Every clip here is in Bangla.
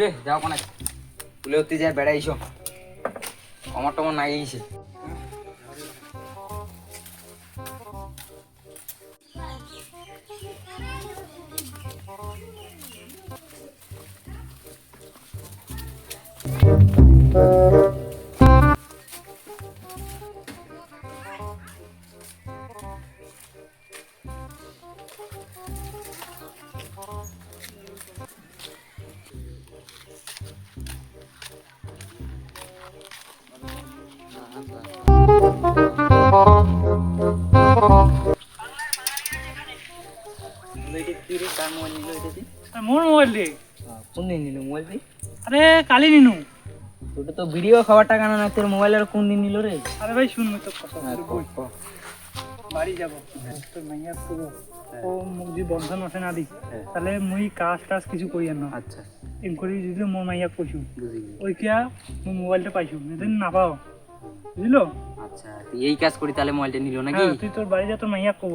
রে? যাও কোনে তুলে উঠতে যায় বেড়াইছ আমার টমর নাই গেছে কি মোর মোবাইল দে। কোন দিন নিল মোবাইল দি? আরে কালি নিনু। তোটা তো ভিডিও খাবার টাকা না তোর মোবাইল আর কোন দিন নিল রে? আরে ভাই শুনবি তো কথা হ্যাঁ, বাড়ি যাব। তোর মাইয়া করব ও মোক যদি বন্ধন না দি। হ্যাঁ। তাহলে মুই কাজ টাজ কিছু করি না। আচ্ছা। কৰি যদি মই মাইয়াক কৈছো বুঝি গেছি। ওই কিয়া মই মোবাইলটা পাইছো এদিন নাপাও বুঝলো? আচ্ছা তুই এই কাজ করি তাহলে মোবাইলটা নিল নাকি? হ্যাঁ, তুই তোর বাড়ি যা তোর মাইয়াক কব।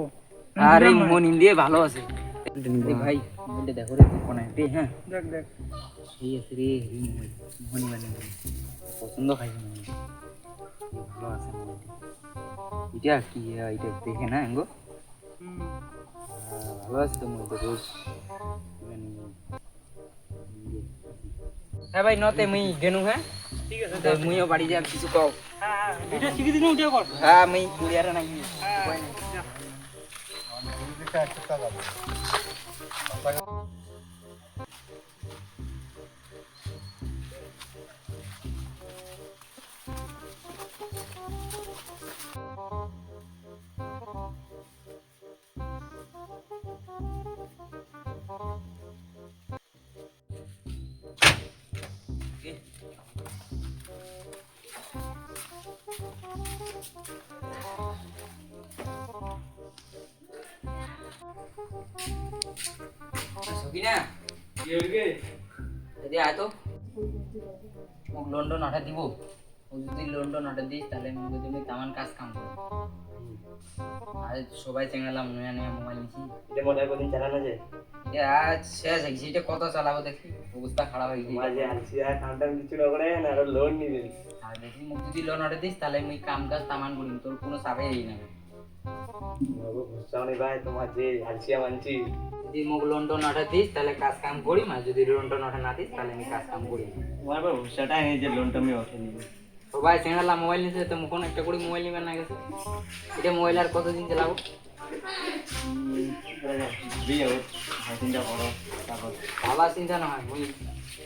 আরে মন ইন্দিয়ে ভালো আছে। ভাই মোবাইলটা দেখো রে কোনায় দে হ্যাঁ। দেখ দেখ। এই আছে রে এই মোবাইল মোহনি মানে পছন্দ খাইছে মোবাইল ভালো আছে মোবাইলটা এটা কি এটা দেখে না এঙ্গো হুম। ভালো আছে তো মোবাইলটা রোজ মানে হ্যাঁ ভাই নতে মুই গেনু হ্যাঁ? ঠিক আছে তো মুইও বাড়ি যা কিছু কও। হ্যাঁ হ্যাঁ ভিডিও শিখি দিন উঠিয়া কর হ্যাঁ মুই কুড়িয়ারে নাই হ্যাঁ যা। যদি আয় তো। মোক দিব। যদি দিস তাহলে তামান কাজ কাম করব আর সবাই চেঙ্গালাম নয়া নয়া মোবাইল নিছি। এটা মনে হয় চালানো যায় আজ শেষ এটা কত চালাবো দেখি? অবস্থা খারাপ হয়ে গেছে। মাঝে আর কিছু না করে আর লোন নিবেন আর দেখি যদি লোন অর্ডার দিস তাহলে আমি কাম কাজ তামান করিম তোর কোনো চাপেই না বাবু ভাই তোমার যে হাসিয়া মানছি যদি মোক লন্ডন অর্ডার দিস তাহলে কাজ কাম করিম আর যদি লন্ডন অর্ডার না দিস তাহলে আমি কাজ কাম করিম তোমার পর ভুসাটা এই যে লোনটা আমি ওঠেনি সবাই চেঙ্গালা মোবাইল নিছে তো মুখন একটা করে মোবাইল নিবেন না গেছে এটা মোবাইল আর কতদিন চালাবো? দিয়ে চিন্তা করো তারপর ভাবা চিন্তা নহয় মুই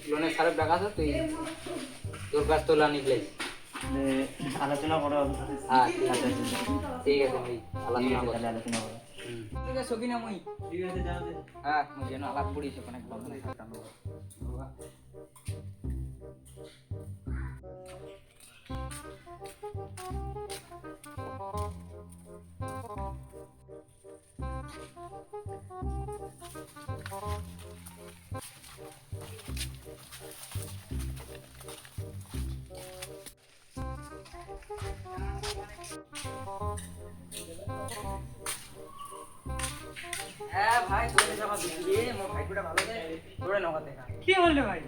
লোনের সারে টাকা আছে তুই তোর কাছ তোলা নিকলেস যে আলোচনা করো হ্যাঁ ঠিক আছে ঠিক আছে আলোচনা করো। ঠিক আছে সকিনা মুই। ঠিক আছে যাও হ্যাঁ মুই যেন আলাপ করিস ওখানে বন্ধনে থাকতাম হ্যাঁ ভাই তোরে যাবা দিদি মোর ভাইটা ভালো দে তোরে নগদ দেখা কি বললে ভাই?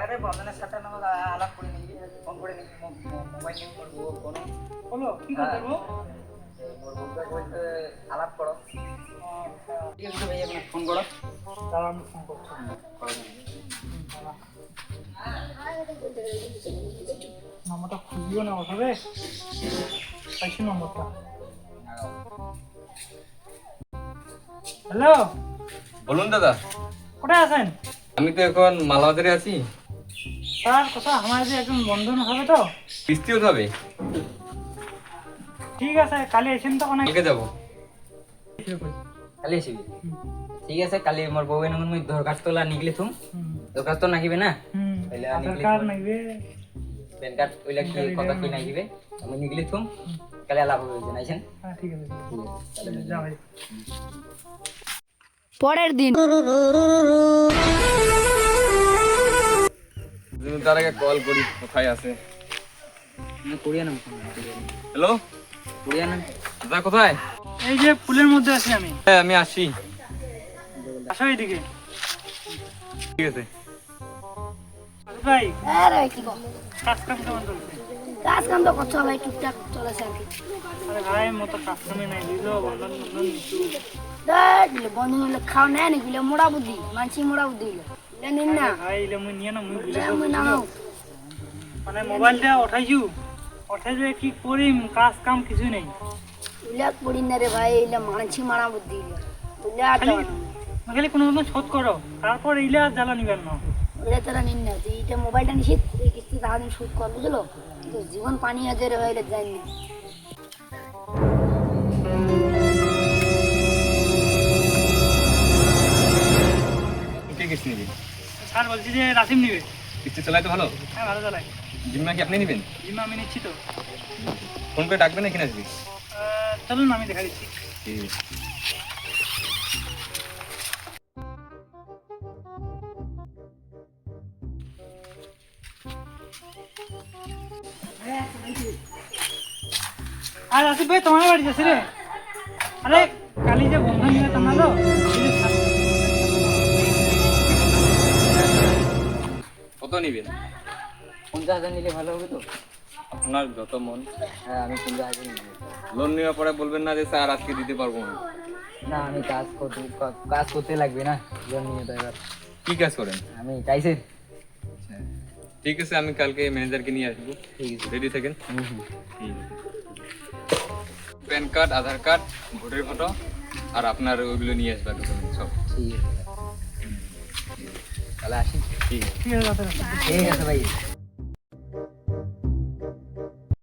আরে বন্ধনের সাথে নগদ আলাপ করে নিবি ফোন করে নিবি মোবাইল নিয়ে করব কোনো বলো কি করতে বলব মোর বন্ধুকে বলতে আলাপ করো। ঠিক আছে ভাই এখন ফোন করো। তাহলে আমি ফোন করছি। নম্বরটা খুঁজিও না ওভাবে পাইছি নম্বরটা। হ্যালো? বলুন দাদা। কোথায় আছেন? আমি তো এখন মালাবাজারে আছি। স্যার কথা আমার যে একজন বন্ধন হবে তো? কিস্তি উঠাবে ঠিক আছে কালি এসেন তো অনেক। কালকে যাব। কালি আসবি? ঠিক আছে কালি মোর বউ এনে মুই দরখাস্ত লা নিকলি থুম। দরখাস্ত নাকিবে না? তাহলে আধার কার্ড করে। প্যান কার্ড ওইলা কি কত কি নাকিবে আমি নিকলি থুম। কালি আলাপ হবে জানাইছেন হ্যাঁ ঠিক আছে। ঠিক আছে তাহলে যা ভাই। পরের দিন। তার আগে কল করি কোথায় আছে? হ্যালো দাদা কোথায়? এই যে ফুলের মধ্যে আছি আমি। হ্যাঁ আমি আসি। আসো এইদিকে। ঠিক আছে। ভাই। আরে কি গো কাজ কাম কেমন চলছে? কাজ কাম তো করছ ভাই টুকটাক চলেছে আর কি। আরে ভাই মতো কাজ কামে নাই দিল বন্ধন বন্ধন নিচু বন্ধু মিলে খাও নেয় নাকি বলে মোড়া বুদ্ধি মানসি মোড়া বুদ্ধি। দিলে নিন না। ভাই মুই নিয়ে না মুই বুঝে। মানে মোবাইলটা উঠাইছু উঠাই কি করিম কাজ কাম কিছু নেই। ইলা পড়ি না রে ভাই ইলা মানসি মারা বুদ্ধি। বুঝলে খালি কোনো মতন শোধ করো। তারপর এইলে আর জ্বালা নিবেন না। ওইটা তোরা নিন না তুই এটা মোবাইলটা নিছিস এই কিস্তি তাড়াতাড়ি শুট কর বুঝলো? জীবন পানি আছে রে ভাই না। কিস্তি নিবি স্যার বলছি যে রাসিম নিবে। কিস্তি চালাই তো ভালো? হ্যাঁ ভালো চালাই। জিম্মা কি আপনি নেবেন? জিমা আমি নিচ্ছি তো। ফোন করে ডাকবেন এখানে আসবি। চলুন আমি দেখা দিচ্ছি। ঠিক আর আসিফ ভাই তোমার বাড়ি যাচ্ছে রে। আরে কালি যে বন্ধন নিবে তোমরা নিবেন? পঞ্চাশ হাজার নিলে ভালো হবে তো? আপনার যত মন। হ্যাঁ আমি পঞ্চাশ হাজার নিবো লোন নেওয়ার পরে বলবেন না যে স্যার আজকে দিতে পারব না। না আমি কাজ করতে কাজ করতে লাগবে না লোন নিয়ে তো এবার। কি কাজ করেন? আমি আচ্ছা। ঠিক আছে আমি কালকে ম্যানেজারকে নিয়ে আসব। ঠিক আছে। রেডি থাকেন? PAN card Aadhaar card voter photo আর আপনার ওইগুলো নিয়ে আসবে। সব ঠিক আছে। তাহলে আসি। ঠিক আছে। ঠিক ঠিক আছে ভাই।